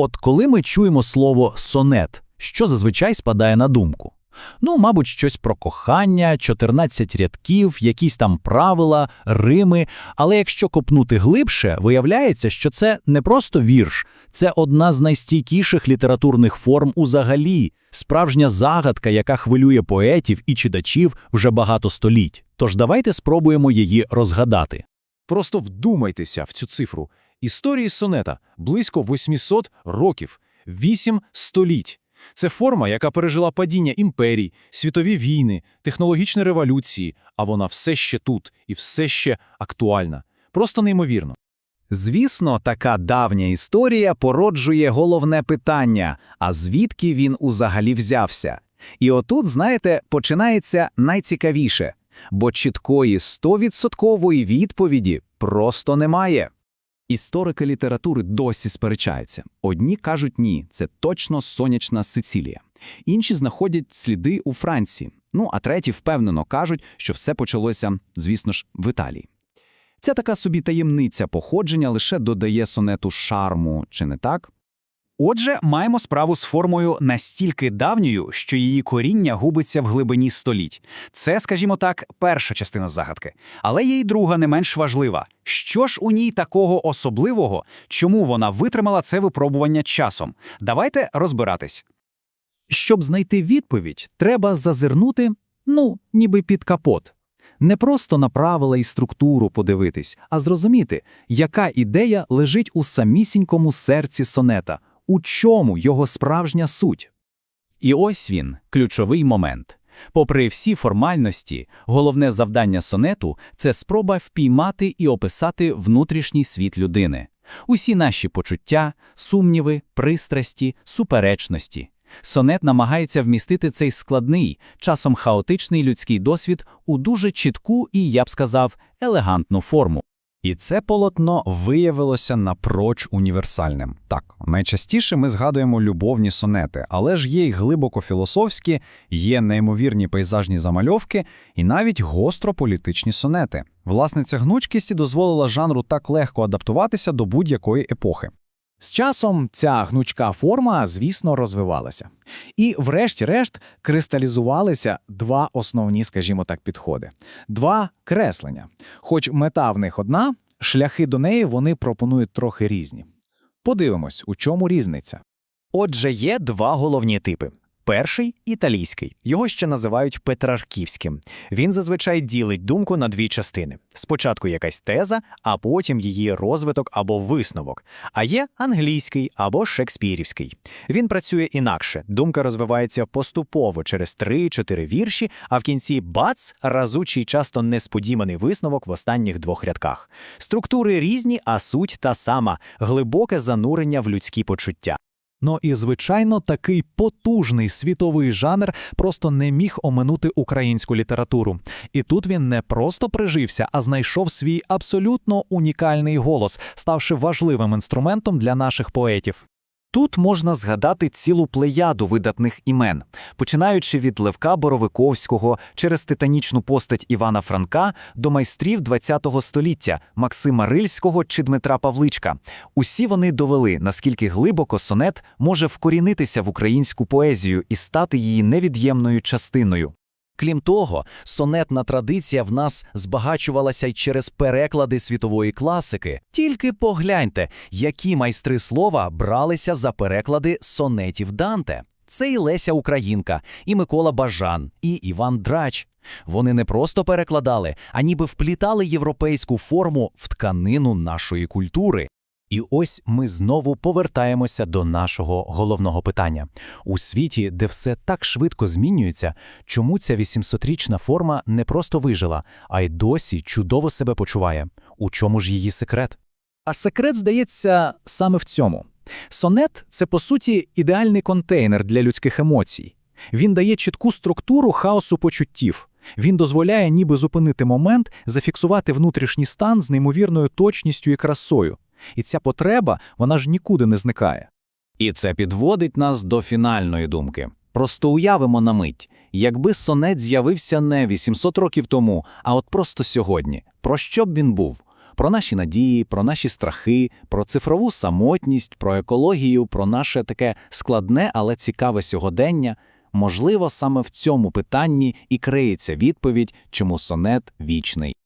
От коли ми чуємо слово сонет, що зазвичай спадає на думку? Ну, мабуть, щось про кохання, 14 рядків, якісь там правила, рими. Але якщо копнути глибше, виявляється, що це не просто вірш, це одна з найстійкіших літературних форм узагалі, справжня загадка, яка хвилює поетів і читачів вже багато століть. Тож давайте спробуємо її розгадати. Просто вдумайтеся в цю цифру. Історії сонета близько 800 років, 8 століть. Це форма, яка пережила падіння імперій, світові війни, технологічні революції, а вона все ще тут і все ще актуальна. Просто неймовірно. Звісно, така давня історія породжує головне питання: а звідки він узагалі взявся? І отут, знаєте, починається найцікавіше, бо чіткої 100% відповіді просто немає. Історики літератури досі сперечаються. Одні кажуть ні, це точно сонячна Сицилія. Інші знаходять сліди у Франції. Ну, а треті впевнено кажуть, що все почалося, звісно ж, в Італії. Ця така собі таємниця походження лише додає сонету шарму, чи не так? Отже, маємо справу з формою настільки давньою, що її коріння губиться в глибині століть. Це, скажімо так, перша частина загадки. Але й друга, не менш важлива. Що ж у ній такого особливого, чому вона витримала це випробування часом? Давайте розбиратись. Щоб знайти відповідь, треба зазирнути, ну, ніби під капот. Не просто на правила і структуру подивитись, а зрозуміти, яка ідея лежить у самісінькому серці сонета, у чому його справжня суть. І ось він, ключовий момент. Попри всі формальності, головне завдання сонету це спроба впіймати і описати внутрішній світ людини, усі наші почуття, сумніви, пристрасті, суперечності. Сонет намагається вмістити цей складний, часом хаотичний людський досвід у дуже чітку і, я б сказав, елегантну форму. І це полотно виявилося напроч універсальним. Так, найчастіше ми згадуємо любовні сонети, але ж є й глибоко філософські, є неймовірні пейзажні замальовки і навіть гостро політичні сонети. Власне, ця гнучкість дозволила жанру так легко адаптуватися до будь-якої епохи. З часом ця гнучка форма, звісно, розвивалася. І, врешті-решт, кристалізувалися два основні, скажімо так, підходи: два креслення. Хоч мета в них одна, шляхи до неї вони пропонують трохи різні. Подивимось, у чому різниця. Отже, є два головні типи. Перший італійський, його ще називають петрарківським. Він зазвичай ділить думку на дві частини: спочатку якась теза, а потім її розвиток або висновок. А є англійський або шекспірівський. Він працює інакше. Думка розвивається поступово через 3-4 вірші, а в кінці бац разучий, часто несподіваний висновок в останніх двох рядках. Структури різні, а суть та сама глибоке занурення в людські почуття. Ну і, звичайно, такий потужний світовий жанр просто не міг оминути українську літературу. І тут він не просто прижився, а знайшов свій абсолютно унікальний голос, ставши важливим інструментом для наших поетів. Тут можна згадати цілу плеяду видатних імен, починаючи від Левка Боровиковського через титанічну постать Івана Франка до майстрів ХХ століття Максима Рильського чи Дмитра Павличка. Усі вони довели, наскільки глибоко сонет може вкорінитися в українську поезію і стати її невід'ємною частиною. Крім того, сонетна традиція в нас збагачувалася й через переклади світової класики. Тільки погляньте, які майстри слова бралися за переклади сонетів Данте. Це і Леся Українка, і Микола Бажан, і Іван Драч. Вони не просто перекладали, а ніби вплітали європейську форму в тканину нашої культури. І ось ми знову повертаємося до нашого головного питання. У світі, де все так швидко змінюється, чому ця 800-річна форма не просто вижила, а й досі чудово себе почуває? У чому ж її секрет? А секрет, здається, саме в цьому. Сонет це, по суті, ідеальний контейнер для людських емоцій. Він дає чітку структуру хаосу почуттів. Він дозволяє ніби зупинити момент, зафіксувати внутрішній стан з неймовірною точністю і красою. І ця потреба, вона ж нікуди не зникає. І це підводить нас до фінальної думки. Просто уявимо на мить, якби сонет з'явився не 800 років тому, а от просто сьогодні. Про що б він був? Про наші надії, про наші страхи, про цифрову самотність, про екологію, про наше таке складне, але цікаве сьогодення. Можливо, саме в цьому питанні і криється відповідь, чому сонет вічний.